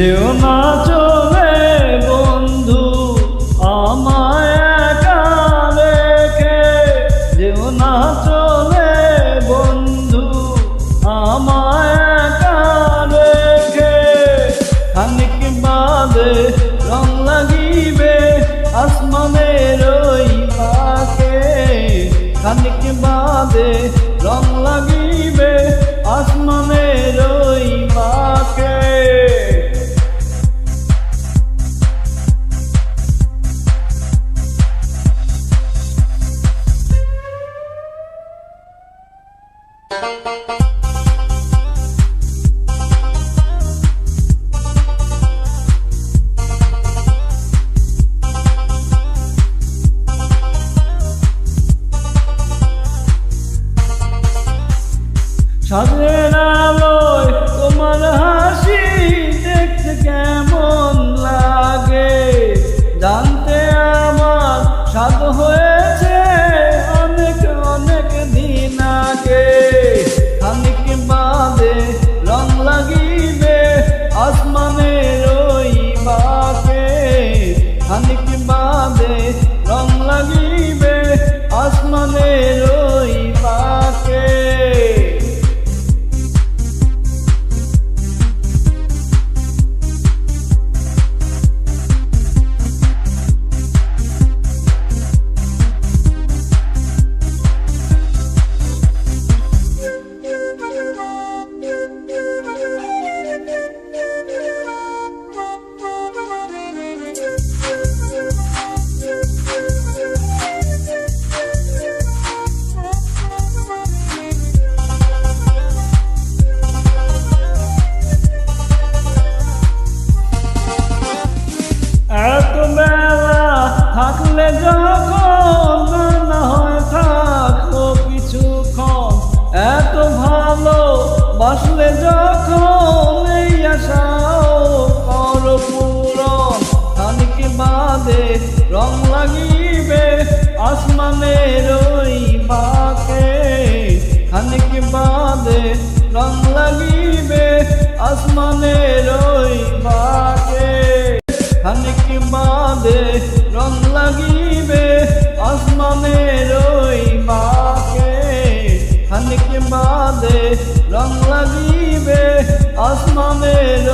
যেও না চলে বন্ধু, আমায় একা রেখে। যেও না চলে বন্ধু, আমায় একা রেখে। খানিক বাদে রং লাগিবে আসমানের ওই পাকে। খানিক বাদে সাধে না তোমার হা রে বাসলে যা রং লাগিবে আসমানের